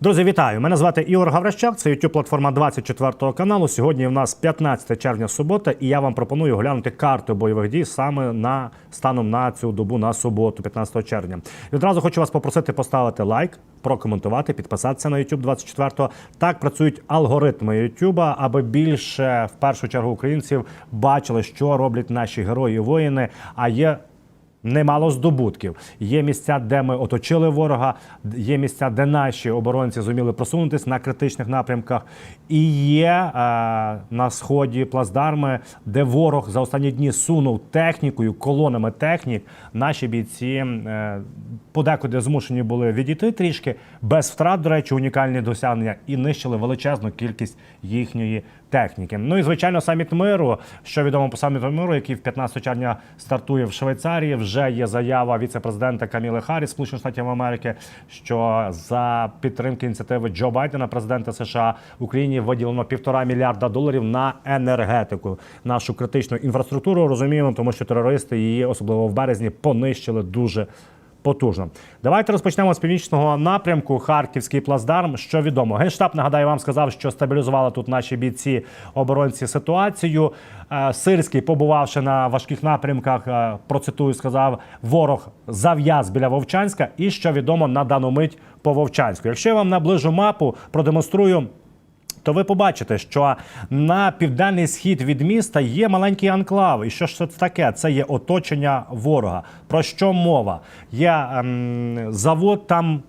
Друзі, вітаю! Мене звати Ігор Гаврищак. Це youtube платформа 24 каналу. Сьогодні в нас 15 червня субота, і я вам пропоную оглянути карту бойових дій саме на станом на цю добу на суботу, 15 червня. І одразу хочу вас попросити поставити лайк, прокоментувати, підписатися на YouTube 24. Так працюють алгоритми YouTube, аби більше в першу чергу українців бачили, що роблять наші герої і воїни. А є Немало здобутків. Є місця, де ми оточили ворога, є місця, де наші оборонці зуміли просунутися на критичних напрямках. І є е, на сході плацдарми, де ворог за останні дні сунув технікою, колонами технік. Наші бійці е, подекуди змушені були відійти трішки без втрат, до речі, унікальні досягнення і нищили величезну кількість їхньої техніки. Ну і звичайно, саміт миру. Що відомо по саміту миру, який в 15 червня стартує в Швейцарії. Вже є заява віце-президента Каміли Харріс Сполучених Штатів Америки, що за підтримки ініціативи Джо Байдена, президента США, Україні виділено півтора мільярда доларів на енергетику, нашу критичну інфраструктуру. Розуміємо, тому що терористи її, особливо в березні, понищили дуже потужно. Давайте розпочнемо з північного напрямку. Харківський плацдарм. Що відомо, генштаб нагадаю, вам сказав, що стабілізували тут наші бійці оборонці ситуацію. Е, Сирський, побувавши на важких напрямках, е, процитую, сказав: ворог зав'яз біля Вовчанська, і що відомо на дану мить по Вовчанську. Якщо я вам наближу мапу, продемонструю. То ви побачите, що на південний схід від міста є маленький анклав. І що ж це таке? Це є оточення ворога. Про що мова? Є ем, завод там.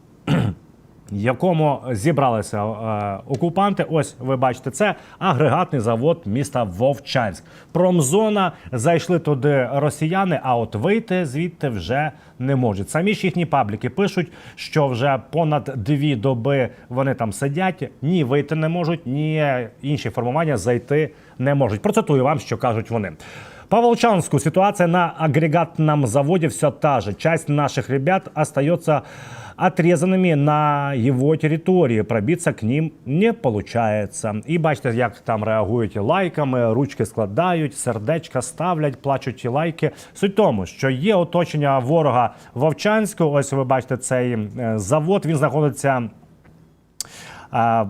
Якому зібралися е, окупанти. Ось ви бачите, це агрегатний завод міста Вовчанськ. Промзона зайшли туди росіяни, а от вийти звідти вже не можуть. Самі ж їхні пабліки пишуть, що вже понад дві доби вони там сидять, ні вийти не можуть, ні інші формування зайти не можуть. Процитую вам, що кажуть вони. По ситуация на агрегатном заводе все та же. Часть наших ребят остается отрезанными на его территории. Пробиться к ним не получается. І бачите, як там реагують лайками, ручки складають, сердечка ставлять, плачуть лайки. Суть тому, що є оточення ворога Вовчанську. Ось ви бачите цей е, завод. Він знаходиться. е,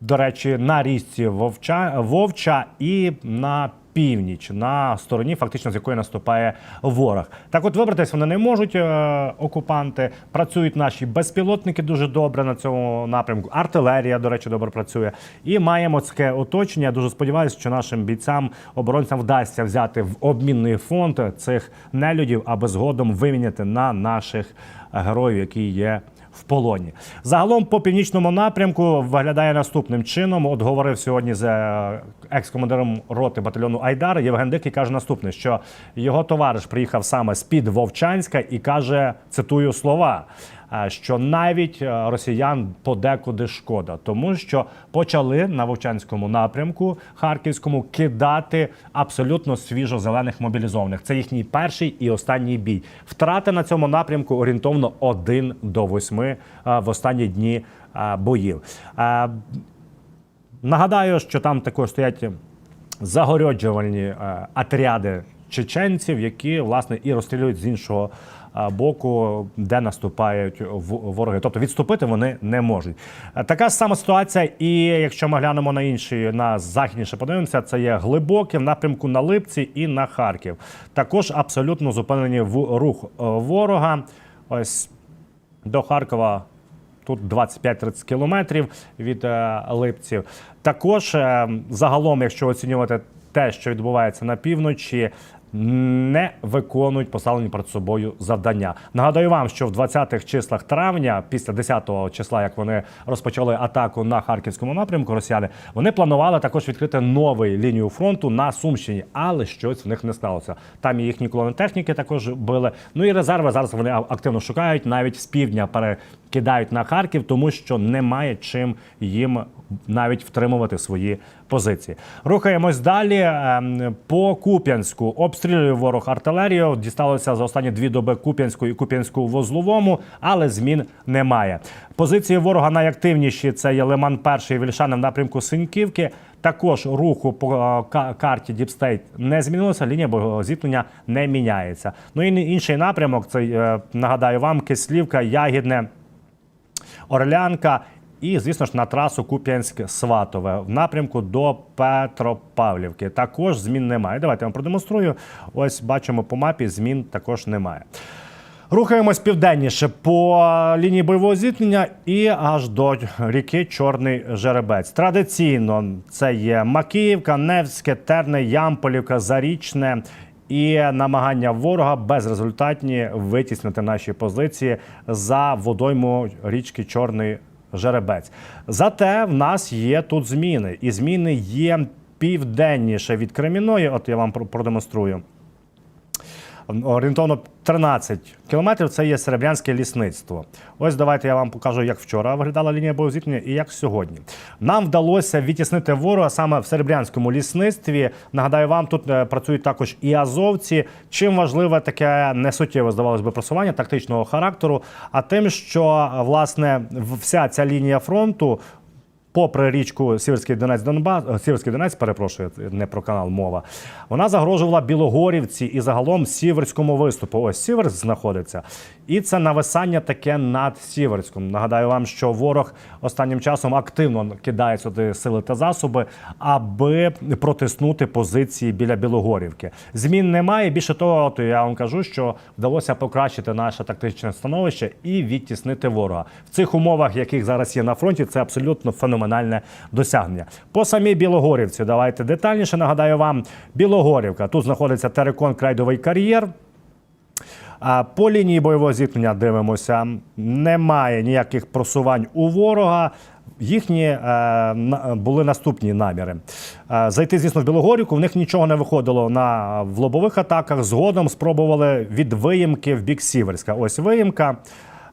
до речі, на річці Вовча, Вовча і на північ, на стороні, фактично з якої наступає ворог. Так, от вибратись вони не можуть. е, окупанти працюють наші безпілотники дуже добре на цьому напрямку. Артилерія, до речі, добре працює. І маємо таке оточення. Дуже сподіваюся, що нашим бійцям оборонцям вдасться взяти в обмінний фонд цих нелюдів, аби згодом виміняти на наших героїв, які є в полоні. Загалом по північному напрямку виглядає наступним чином. От говорив сьогодні з е, екс-командиром роти батальйону Айдар Євген Дик і каже наступне, що його товариш приїхав саме з під Вовчанська і каже, цитую слова. Е, Що навіть е, росіян подекуди шкода, тому що почали на Вовчанському напрямку Харківському кидати абсолютно свіжо зелених мобілізованих. Це їхній перший і останній бій. Втрати на цьому напрямку орієнтовно 1 до 8 е, в останні дні боїв. Нагадаю, що там також стоять загорьоджувальні е, отряди чеченців, які власне і розстрілюють з іншого боку, де наступають вороги. Тобто відступити вони не можуть. Е, Така сама ситуація, і якщо ми глянемо на інші, на західніше подивимося, це є глибоке в напрямку на Липці і на Харків. Також абсолютно зупинені в рух е, ворога. Ось до Харкова Тут 25-30 кілометрів від е, Липців. Також загалом, якщо оцінювати те, що відбувається на півночі, не виконують поставлені перед собою завдання. Нагадаю вам, що в 20-х числах травня, після 10-го числа, як вони розпочали атаку на харківському напрямку, росіяни вони планували також відкрити нову лінію фронту на Сумщині, але щось в них не сталося. Там і їхні колони техніки також били. Ну і резерви зараз вони активно шукають, навіть з півдня перекидають на Харків, тому що немає чим їм навіть втримувати свої позиції. Рухаємось далі ем, по Куп'янську. Обстрілює ворог артилерію. Дісталося за останні дві доби Куп'янську і Куп'янську вузловому, але змін немає. Позиції ворога найактивніші це є Лиман Перший Вільшани в напрямку Синьківки. Також руху по е, карті Діпстейт не змінилося, лінія зіткнення не міняється. Ну і інший напрямок це е, нагадаю вам Кислівка, Ягідне, Орлянка І, звісно ж, на трасу Куп'янськ-Сватове в напрямку до Петропавлівки. Також змін немає. Давайте я вам продемонструю. Ось бачимо по мапі, змін також немає. Рухаємось південніше по лінії бойового зіткнення і аж до ріки Чорний Жеребець. Традиційно це є Макіївка, Невське, Терне, Ямполівка, Зарічне. І намагання ворога безрезультатні витіснити наші позиції за водойму річки Чорний Жеребець. Зате в нас є тут зміни, і зміни є південніше від Креміної. От я вам про- продемонструю орієнтовно 13 кілометрів. Це є серебрянське лісництво. Ось давайте я вам покажу, як вчора виглядала лінія бойового зіткнення і як сьогодні. Нам вдалося відтіснити ворога саме в серебрянському лісництві. Нагадаю, вам тут е, працюють також і азовці. Чим важливе таке несуттєве, здавалось би, просування тактичного характеру, а тим, що е, власне вся ця лінія фронту попри річку Сіверський Донець Донбас, е, Сіверський Донець, перепрошую, не про канал мова. Вона загрожувала Білогорівці і загалом Сіверському виступу. Ось Сіверськ знаходиться. І це нависання таке над Сіверськом. Нагадаю вам, що ворог останнім часом активно кидає сюди сили та засоби, аби протиснути позиції біля Білогорівки. Змін немає. Більше того, то я вам кажу, що вдалося покращити наше тактичне становище і відтіснити ворога в цих умовах, яких зараз є на фронті. Це абсолютно феноменальне досягнення. По самій Білогорівці, давайте детальніше нагадаю вам. Білогорівка тут знаходиться терикон крайдовий кар'єр. По лінії бойового зіткнення дивимося. Немає ніяких просувань у ворога. Їхні е, були наступні наміри. Е, зайти, звісно, в Білогорівку. В них нічого не виходило на в лобових атаках. Згодом спробували від виїмки в бік Сіверська. Ось виїмка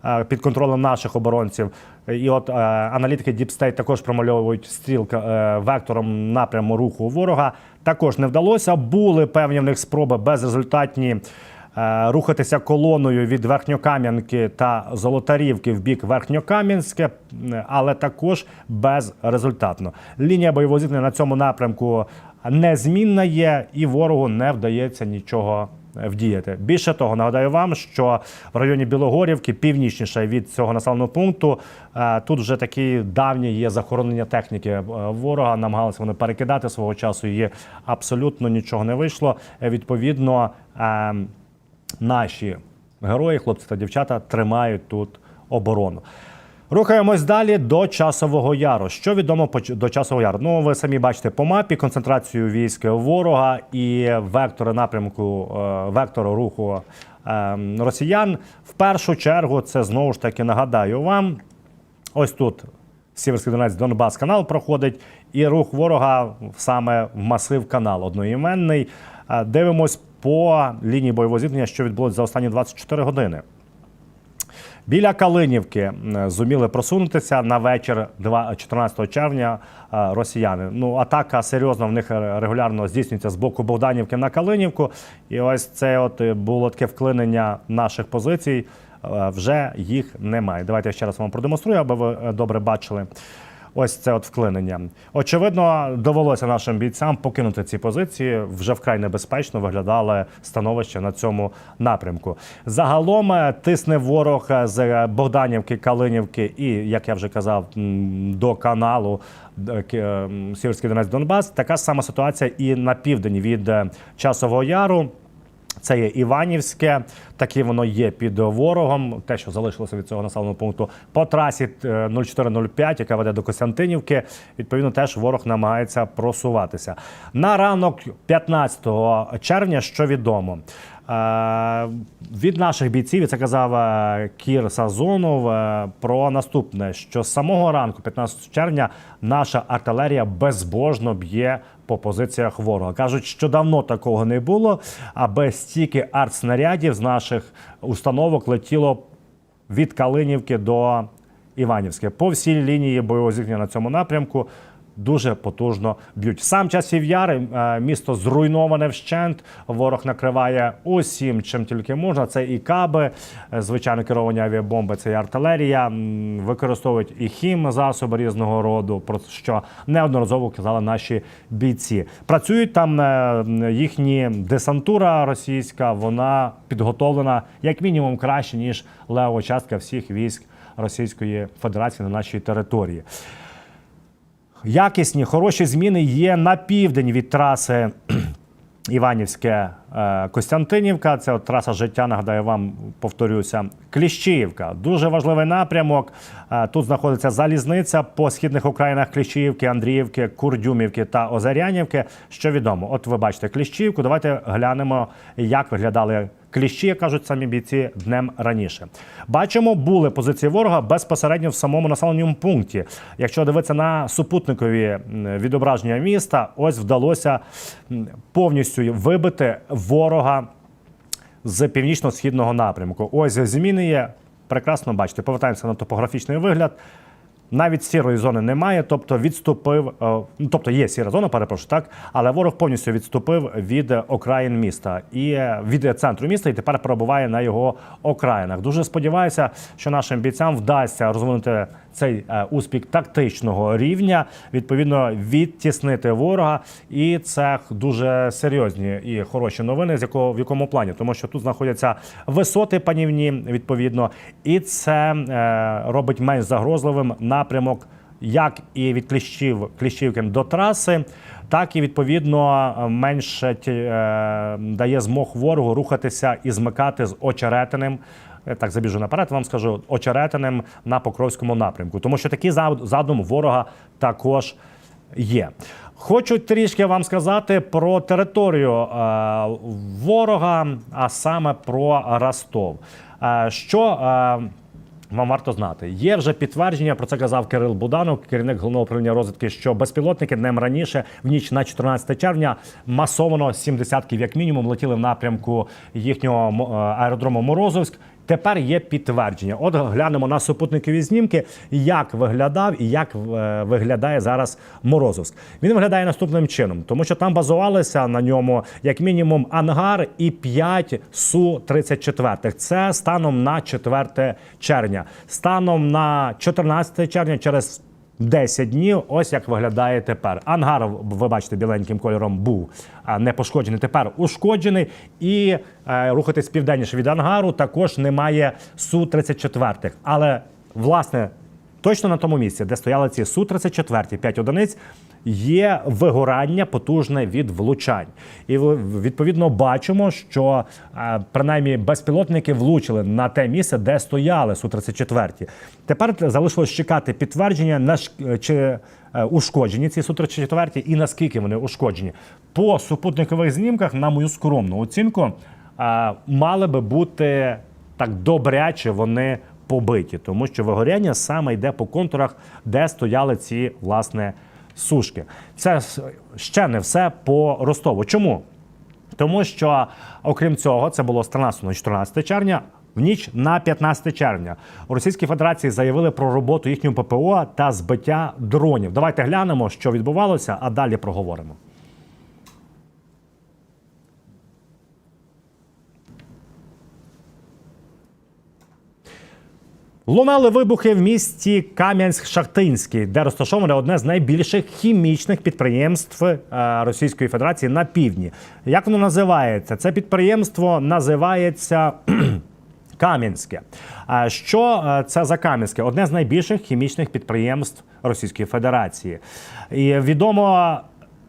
е, під контролем наших оборонців. І от е, аналітики Deep State також промальовують стрілка е, вектором напряму руху ворога. Також не вдалося. Були певні в них спроби безрезультатні е, рухатися колоною від Верхньокам'янки та Золотарівки в бік Верхньокам'янське, але також безрезультатно. Лінія бойового зіткнення на цьому напрямку незмінна є, і ворогу не вдається нічого вдіяти. Більше того, нагадаю вам, що в районі Білогорівки, північніше від цього населеного пункту, е, тут вже такі давні є захоронення техніки е, ворога. Намагалися вони перекидати свого часу. Її абсолютно нічого не вийшло. Е, Відповідно, наші герої, хлопці та дівчата, тримають тут оборону. Рухаємось далі до часового яру. Що відомо до часового яру? Ну, ви самі бачите по мапі концентрацію військ ворога і вектори напрямку, е, вектору руху е, росіян. В першу чергу, це знову ж таки нагадаю вам. Ось тут Сіверський Донець Донбас канал проходить, і рух ворога саме в масив канал одноіменний. Е, Дивимось по лінії бойового зіткнення, що відбулося за останні 24 години. Біля Калинівки зуміли просунутися на вечір два- 14 червня е, росіяни. Ну, атака серйозно в них е, регулярно здійснюється з боку Богданівки на Калинівку. І ось це от е, було таке вклинення наших позицій. Вже їх немає. Давайте я ще раз вам продемонструю, аби ви добре бачили. Ось це от вклинення. Очевидно, довелося нашим бійцям покинути ці позиції. Вже вкрай небезпечно виглядали становище на цьому напрямку. Загалом е, тисне ворог е, з е, Богданівки, Калинівки і, як я вже казав, до каналу Сіверський Донець Донбас. Така сама ситуація і на південь від Часового Яру. Це є Іванівське, таке воно є під ворогом. Те, що залишилося від цього населеного пункту по трасі е, 0405, яка веде до Костянтинівки. Відповідно, теж ворог намагається просуватися. На ранок 15 червня, що відомо. Е, Від наших бійців і це казав е, Кір Сазонов е, про наступне: що з самого ранку, 15 червня, наша артилерія безбожно б'є по позиціях ворога. кажуть, що давно такого не було, аби стільки артснарядів з наших установок летіло від Калинівки до Іванівське. По всій лінії бойового зіткнення на цьому напрямку дуже потужно б'ють. Сам часів яри е, місто зруйноване вщент. Ворог накриває усім, чим тільки можна. Це і каби, е, звичайно, керовані авіабомби, це і артилерія. Використовують і хім засоби різного роду, про що неодноразово казали наші бійці. Працюють там е, їхні десантура російська, вона підготовлена як мінімум краще ніж лева частка всіх військ Російської Федерації на нашій території. Якісні, хороші зміни є на південь від траси Іванівське е, Костянтинівка. Це от траса життя. Нагадаю вам, повторюся. Кліщіївка дуже важливий напрямок. Е, Тут знаходиться залізниця по східних окраїнах Кліщіївки, Андріївки, Курдюмівки та Озарянівки. Що відомо, от ви бачите Кліщіївку. Давайте глянемо, як виглядали кліщі, як кажуть самі бійці, днем раніше. Бачимо, були позиції ворога безпосередньо в самому населеному пункті. Якщо дивитися на супутникові відображення міста, ось вдалося повністю вибити ворога з північно-східного напрямку. Ось зміни є. Прекрасно бачите. Повертаємося на топографічний вигляд. Навіть сірої зони немає, тобто відступив, е, ну, тобто є сіра зона, перепрошую, так, але ворог повністю відступив від е, окраїн міста і е, від центру міста, і тепер перебуває на його окраїнах. Дуже сподіваюся, що нашим бійцям вдасться розвинути цей успіх тактичного рівня, відповідно відтіснити ворога. І це дуже серйозні і хороші новини, з якого в якому плані, тому що тут знаходяться висоти панівні, відповідно, і це робить менш загрозливим напрямок. Як і від кліщів кліщівки до траси, так і відповідно менше е, дає змог ворогу рухатися і змикати з очеретиним. Так забіжу наперед, вам скажу очеретиним на Покровському напрямку, тому що такий задум ворога також є. Хочу трішки вам сказати про територію е, ворога, а саме про Ростов. Е, що е, вам варто знати. Є вже підтвердження, про це казав Кирил Буданов, керівник головного управління розвідки, що безпілотники днем раніше, в ніч на 14 червня, масовано 70 як мінімум летіли в напрямку їхнього е, аеродрому Морозовськ. Тепер є підтвердження. От глянемо на супутникові знімки, як виглядав і як е, виглядає зараз Морозовськ. Він виглядає наступним чином, тому що там базувалися на ньому як мінімум ангар і 5 су 34 Це станом на 4 червня. Станом на 14 червня через 10 днів, ось як виглядає тепер. Ангар, ви бачите, біленьким кольором був не пошкоджений, тепер ушкоджений. І е, рухатись південніше від ангару також немає Су-34. Але, власне, точно на тому місці, де стояли ці Су-34, 5 одиниць, є вигорання потужне від влучань. І відповідно бачимо, що е, принаймні безпілотники влучили на те місце, де стояли Су-34. Тепер залишилось чекати підтвердження, на чи е, ушкоджені ці Су-34 і наскільки вони ушкоджені. По супутникових знімках, на мою скромну оцінку, е, мали би бути так добряче вони побиті, тому що вигоряння саме йде по контурах, де стояли ці власне сушки. Це ще не все по Ростову. Чому? Тому що, окрім цього, це було з 13 на 14 червня. В ніч на 15 червня у Російській Федерації заявили про роботу їхнього ППО та збиття дронів. Давайте глянемо, що відбувалося, а далі проговоримо. Лунали вибухи в місті Кам'янськ-Шахтинський, де розташоване одне з найбільших хімічних підприємств е, Російської Федерації на півдні. Як воно називається? Це підприємство називається. Кам'янське. Що е, це за Кам'янське? Одне з найбільших хімічних підприємств Російської Федерації. І відомо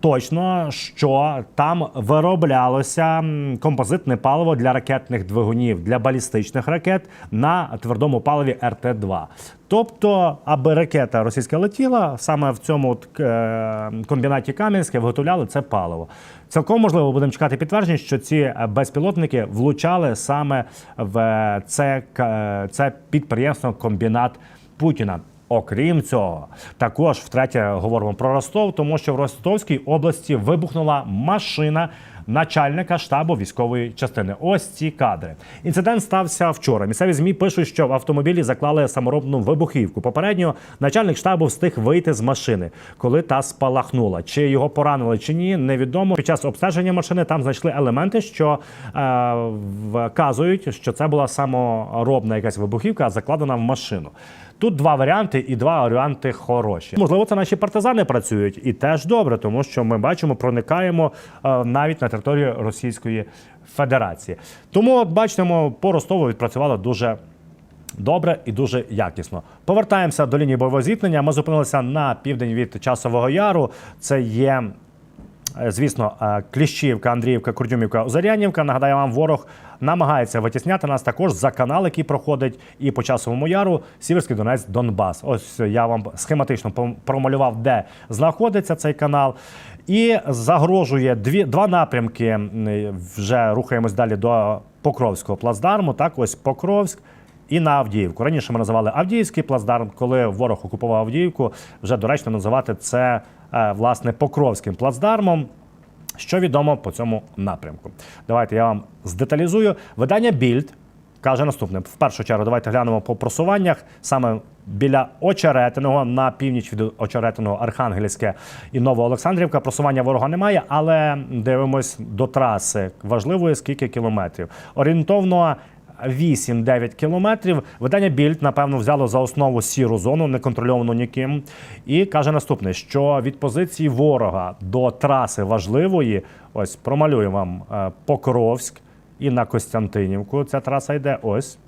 точно, що там вироблялося композитне паливо для ракетних двигунів, для балістичних ракет на твердому паливі РТ-2. Тобто, аби ракета російська летіла, саме в цьому от, е, комбінаті Кам'янське виготовляли це паливо. Цілком можливо, будемо чекати підтверджень, що ці безпілотники влучали саме в е, це, е, це підприємство комбінат Путіна. Окрім цього, також втретє говоримо про Ростов, тому що в Ростовській області вибухнула машина начальника штабу військової частини. Ось ці кадри. Інцидент стався вчора. Місцеві змі пишуть, що в автомобілі заклали саморобну вибухівку. Попередньо начальник штабу встиг вийти з машини, коли та спалахнула. Чи його поранили, чи ні, невідомо. Під час обстеження машини там знайшли елементи, що е, вказують, що це була саморобна якась вибухівка, закладена в машину. Тут два варіанти, і два варіанти хороші. Можливо, це наші партизани працюють, і теж добре, тому що ми бачимо, проникаємо е, навіть на територію Російської Федерації. Тому, от бачимо, по Ростову відпрацювали дуже Добре і дуже якісно. Повертаємося до лінії бойового зіткнення. Ми зупинилися на південь від часового яру. Це є, е, звісно, е, Кліщівка, Андріївка, Курдюмівка, Озарянівка. Нагадаю вам, ворог намагається витісняти нас також за канал, який проходить і по часовому яру Сіверський Донець, Донбас. Ось я вам схематично промалював, де знаходиться цей канал. І загрожує дві два напрямки. Вже рухаємось далі до Покровського плацдарму. Так, ось Покровськ і на Авдіївку. Раніше ми називали Авдіївський плацдарм. Коли ворог окупував Авдіївку, вже доречно називати це е, власне Покровським плацдармом. Що відомо по цьому напрямку? Давайте я вам здеталізую. Видання Більд каже наступне: в першу чергу, давайте глянемо по просуваннях саме біля Очеретиного на північ від Очеретиного, Архангельське і Новоолександрівка. Просування ворога немає, але дивимось до траси важливої скільки кілометрів. Орієнтовно 8-9 кілометрів. Видання Більд, напевно, взяло за основу сіру зону, не контрольовану ніким. І каже наступне: що від позиції ворога до траси важливої, ось промалюю вам е, Покровськ і на Костянтинівку. Ця траса йде ось.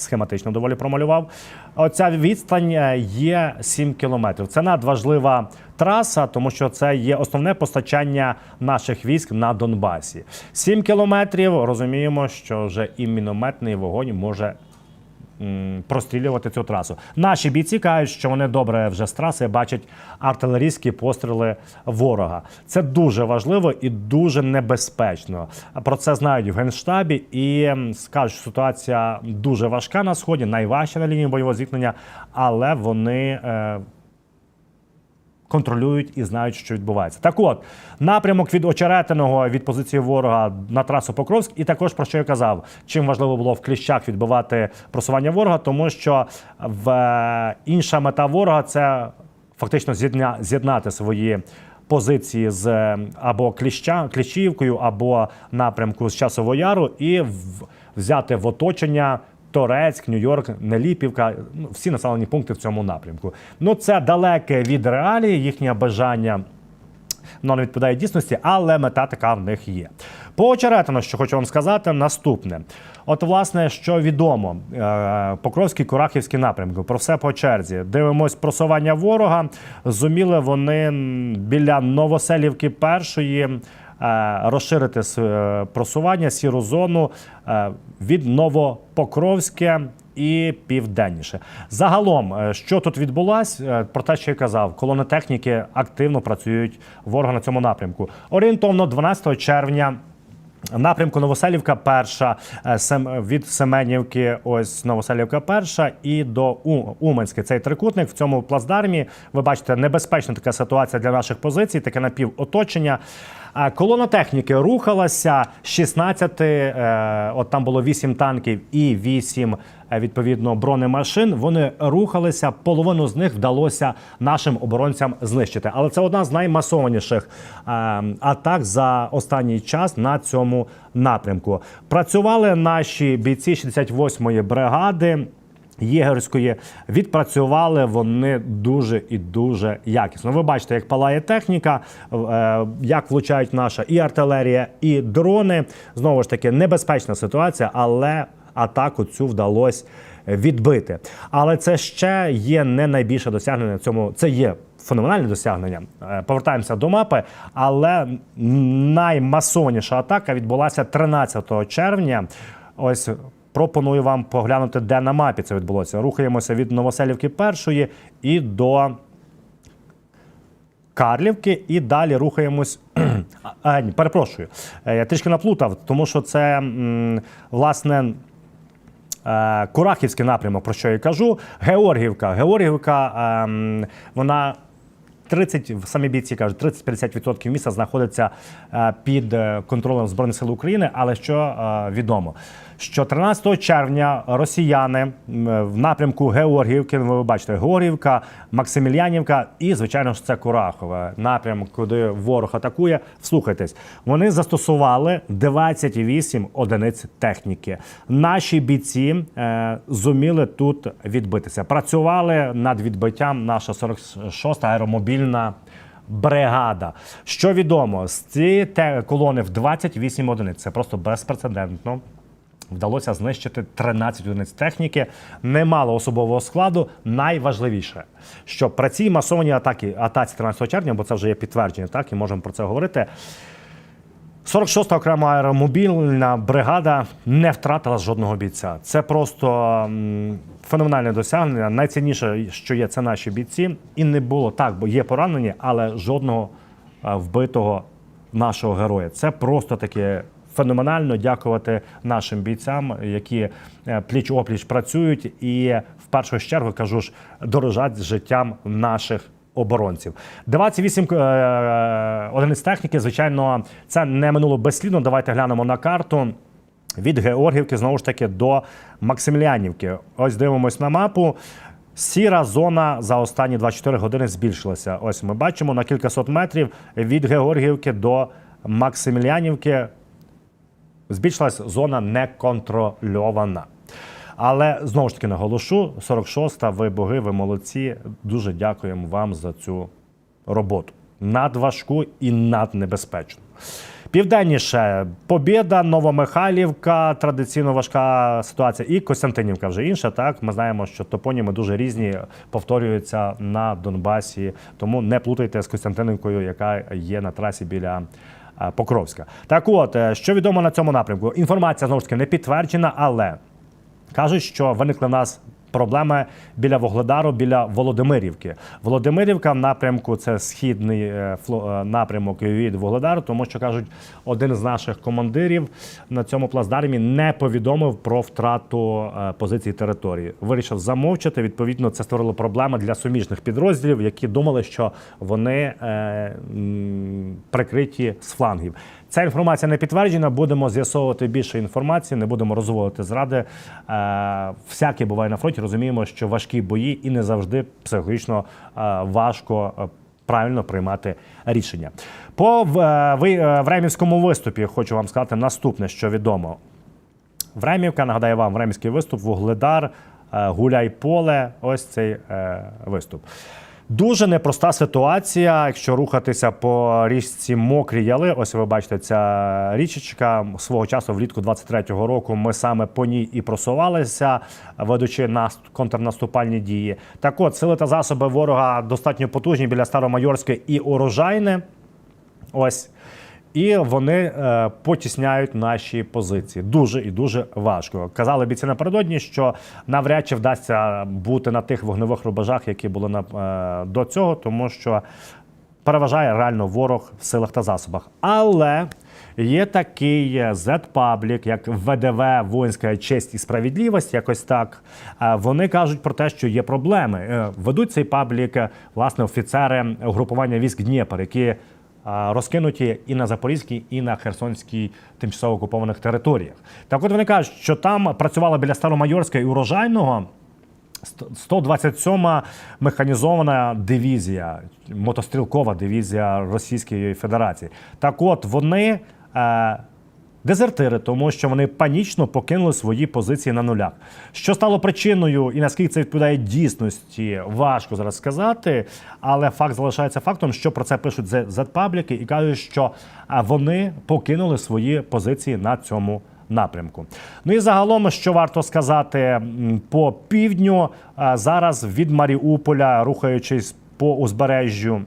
Схематично доволі промалював. Оця відстань е, є 7 кілометрів. Це надважлива траса, тому що це є основне постачання наших військ на Донбасі. 7 кілометрів. Розуміємо, що вже і мінометний вогонь може прострілювати цю трасу. Наші бійці кажуть, що вони добре вже з траси бачать артилерійські постріли ворога. Це дуже важливо і дуже небезпечно. Про це знають в генштабі і скажуть, що ситуація дуже важка на сході, найважча на лінії бойового зіткнення, але вони. Контролюють і знають, що відбувається. Так от, напрямок від Очеретиного від позиції ворога на трасу Покровськ, і також про що я казав, чим важливо було в кліщах відбивати просування ворога, тому що в е, інша мета ворога це фактично з'єдна, з'єднати свої. Позиції з е, або кліща, кліщівкою, або напрямку з часового яру, і взяти в оточення Торецьк, Нью-Йорк, Неліпівка, ну, всі населені пункти в цьому напрямку. Ну це далеке від реалії, їхнє бажання. Воно не відповідає дійсності, але мета така в них є. По очеретину, що хочу вам сказати, наступне. От, власне, що відомо, е, Покровський Курахівський напрямок, про все по черзі. Дивимось просування ворога. Зуміли вони біля Новоселівки першої розширити с- е, просування сіру зону е, від Новопокровське і південніше. Загалом, е, що тут відбулось, е, про те, що я казав, колони техніки активно працюють ворога на цьому напрямку. Орієнтовно 12 червня. Напрямку Новоселівка перша е, від Семенівки, ось Новоселівка перша і до Уманське. Цей трикутник в цьому плацдармі. Ви бачите, небезпечна така ситуація для наших позицій, таке напівоточення. Колона техніки рухалася 16, е, от там було 8 танків і 8 е, відповідно бронемашин. Вони рухалися. Половину з них вдалося нашим оборонцям знищити. Але це одна з наймасованіших е, атак за останній час на цьому напрямку. Працювали наші бійці 68-ї бригади. Єгерської відпрацювали вони дуже і дуже якісно. Ви бачите, як палає техніка, е, як влучають наша і артилерія, і дрони. Знову ж таки, небезпечна ситуація, але атаку цю вдалося відбити. Але це ще є не найбільше досягнення цьому. Це є феноменальне досягнення. Е, Повертаємося до мапи, але наймасовніша атака відбулася 13 червня. Ось пропоную вам поглянути, де на мапі це відбулося. Рухаємося від Новоселівки першої і до Карлівки, і далі рухаємось. А, ні, перепрошую, Е, я трішки наплутав, тому що це власне. Е, Курахівський напрямок, про що я кажу. Георгівка. Георгівка, ем, вона 30, самі бійці кажуть, 30-50% міста знаходиться е, під е, контролем Збройних сил України. Але що е, відомо, що 13 червня росіяни в напрямку Георгіївки, ви бачите, Георгіївка, Максимілянівка і, звичайно ж, це Курахове, напрямок, куди ворог атакує. Вслухайтесь, вони застосували 28 одиниць техніки. Наші бійці зуміли тут відбитися. Працювали над відбиттям наша 46-та аеромобільна. Бригада. Що відомо, з цієї колони в 28 одиниць. Це просто безпрецедентно. Вдалося знищити 13 одиниць техніки, немало особового складу. Найважливіше, що при цій масованій атаці 13 червня, бо це вже є підтвердження, так і можемо про це говорити. 46-та окрема аеромобільна бригада не втратила жодного бійця. Це просто феноменальне досягнення. Найцінніше, що є, це наші бійці. І не було так, бо є поранені, але жодного вбитого нашого героя. Це просто таке феноменально дякувати нашим бійцям, які пліч опліч працюють, і в першу чергу кажу ж дорожать життям наших оборонців. 28 е, одиниць техніки, звичайно, це не минуло безслідно. Давайте глянемо на карту. Від Георгівки знову ж таки до Максимілянівки. Ось дивимось на мапу. Сіра зона за останні 24 години збільшилася. Ось ми бачимо на кількасот метрів від Георгіївки до Максимілянівки збільшилась зона неконтрольована. Але знову ж таки наголошу: 46-та, ви боги, ви молодці. Дуже дякуємо вам за цю роботу. Надважку і наднебезпечну. Південніше Побєда, Новомихайлівка, традиційно важка ситуація, і Костянтинівка вже інша. Так ми знаємо, що топоніми дуже різні повторюються на Донбасі, тому не плутайте з Костянтинівкою, яка є на трасі біля. е, Покровська. Так от, е, що відомо на цьому напрямку? Інформація знову ж таки не підтверджена, але Кажуть, що виникли в нас проблеми біля Вогледару, біля Володимирівки. Володимирівка в напрямку це східний е, е, напрямок від Вогледару, тому що кажуть, один з наших командирів на цьому плацдармі не повідомив про втрату е, позиції території. Вирішив замовчати. Відповідно, це створило проблеми для суміжних підрозділів, які думали, що вони прикриті з флангів. Ця інформація не підтверджена. Будемо з'ясовувати більше інформації, не будемо розводити зради. Е, всяке буває на фронті. Розуміємо, що важкі бої і не завжди психологічно е, важко. е, Правильно приймати рішення по Времівському виступі. Хочу вам сказати наступне, що відомо. Времівка, нагадаю вам, Времівський виступ, Вугледар, е, Гуляй поле. Ось цей виступ. Дуже непроста ситуація, якщо рухатися по річці Мокрі Яли. Ось ви бачите, ця річечка свого часу, влітку 23-го року, ми саме по ній і просувалися, ведучи на контрнаступальні дії. Так от, сили та засоби ворога достатньо потужні біля Старомайорське і Урожайне. Ось. І вони е, потісняють наші позиції. Дуже і дуже важко. Казали бійці напередодні, що навряд чи вдасться бути на тих вогневих рубежах, які були на, е, до цього, тому що переважає реально ворог в силах та засобах. Але є такий Z-паблік, як ВДВ Воїнська честь і справедливість, якось так. Е, Вони кажуть про те, що є проблеми. Е, Ведуть цей паблік е, власне офіцери угрупування військ Дніпр, які розкинуті і на Запорізькій, і на Херсонській тимчасово окупованих територіях. Так от вони кажуть, що там працювала біля Старомайорська і урожайного 127-ма механізована дивізія, мотострілкова дивізія Російської Федерації. Так от вони. Е, Дезертири, тому що вони панічно покинули свої позиції на нулях. Що стало причиною і наскільки це відповідає дійсності, важко зараз сказати. Але факт залишається фактом, що про це пишуть Z-пабліки і кажуть, що вони покинули свої позиції на цьому напрямку. Ну і загалом, що варто сказати по півдню, зараз від Маріуполя, рухаючись по узбережжю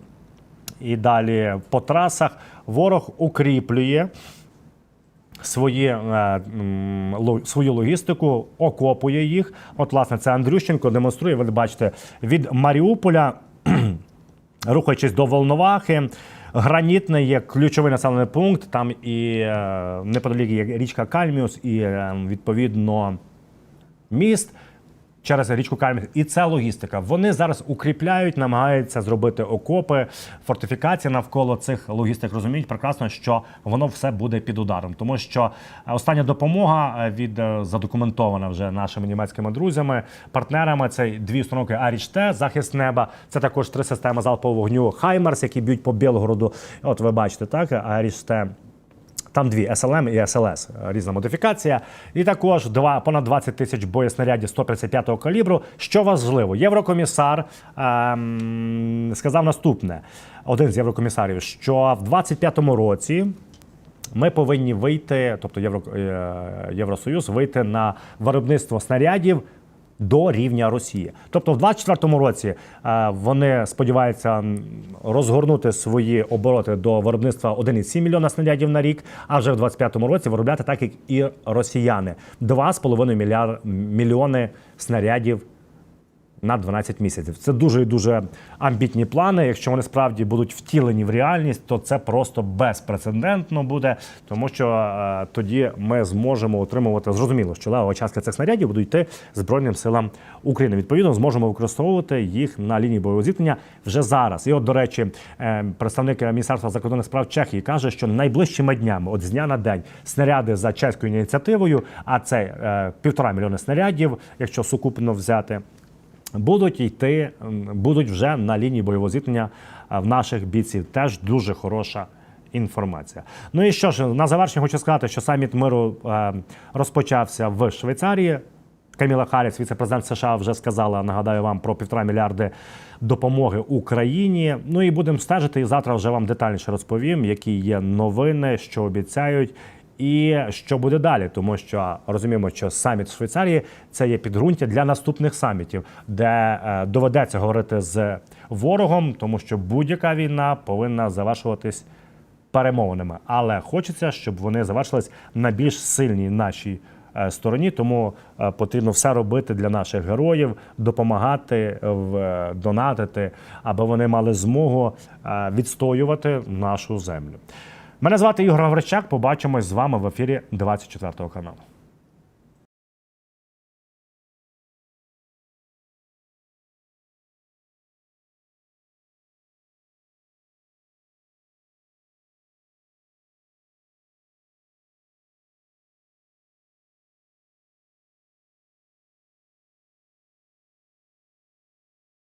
і далі по трасах, ворог укріплює свої, е, свою логістику, окопує їх. От, власне, це Андрющенко демонструє. Ви бачите, від Маріуполя, рухаючись до Волновахи. Гранітне є ключовий населений пункт. Там і е, неподалік є річка Кальміус, і е, відповідно міст через річку Кальміус. І це логістика. Вони зараз укріпляють, намагаються зробити окопи, фортифікації навколо цих логістик. Розуміють прекрасно, що воно все буде під ударом, тому що е, остання допомога е, від е, задокументована вже нашими німецькими друзями, партнерами. Це дві установки Арічте, захист неба. Це також три системи залпового вогню Хаймарс, які б'ють по Білгороду. От ви бачите, так Арічте. Там дві SLM і SLS, різна модифікація. І також два, понад 20 тисяч боєснарядів 155-го калібру. Що важливо, єврокомісар ем, сказав наступне: один з єврокомісарів, що в 25-му році Ми повинні вийти, тобто Євро, е, Євросоюз, вийти на виробництво снарядів до рівня Росії. Тобто, в 2024 році е, вони сподіваються розгорнути свої обороти до виробництва 1,7 мільйона снарядів на рік, а вже в 2025 році виробляти так, як і росіяни 2,5 мільяр мільйони снарядів на 12 місяців. Це дуже і дуже амбітні плани. Якщо вони справді будуть втілені в реальність, то це просто безпрецедентно буде, тому що е, тоді ми зможемо отримувати зрозуміло, що лева частка цих снарядів будуть йти збройним силам України. Відповідно, зможемо використовувати їх на лінії бойового зіткнення вже зараз. І от, до речі, е, представник Міністерства закордонних справ Чехії каже, що найближчими днями, от з дня на день, снаряди за чеською ініціативою, а це е, півтора мільйони снарядів, якщо сукупно взяти будуть йти, будуть вже на лінії бойового зіткнення в наших бійців. Теж дуже хороша інформація. Ну і що ж, на завершення хочу сказати, що саміт миру е, розпочався в Швейцарії. Каміла Харріс, віце-президент США, вже сказала, нагадаю вам про півтора мільярди допомоги Україні. Ну і будемо стежити. І завтра вже вам детальніше розповім, які є новини, що обіцяють. І що буде далі, тому що розуміємо, що саміт в Швейцарії це є підґрунтя для наступних самітів, де е, доведеться говорити з ворогом, тому що будь-яка війна повинна завершуватись перемовинами. Але хочеться, щоб вони завершились на більш сильній нашій е, стороні. Тому е, потрібно все робити для наших героїв, допомагати, донатити, аби вони мали змогу відстоювати нашу землю. Мене звати Ігор Гаврищак. Побачимось з вами в ефірі 24 каналу.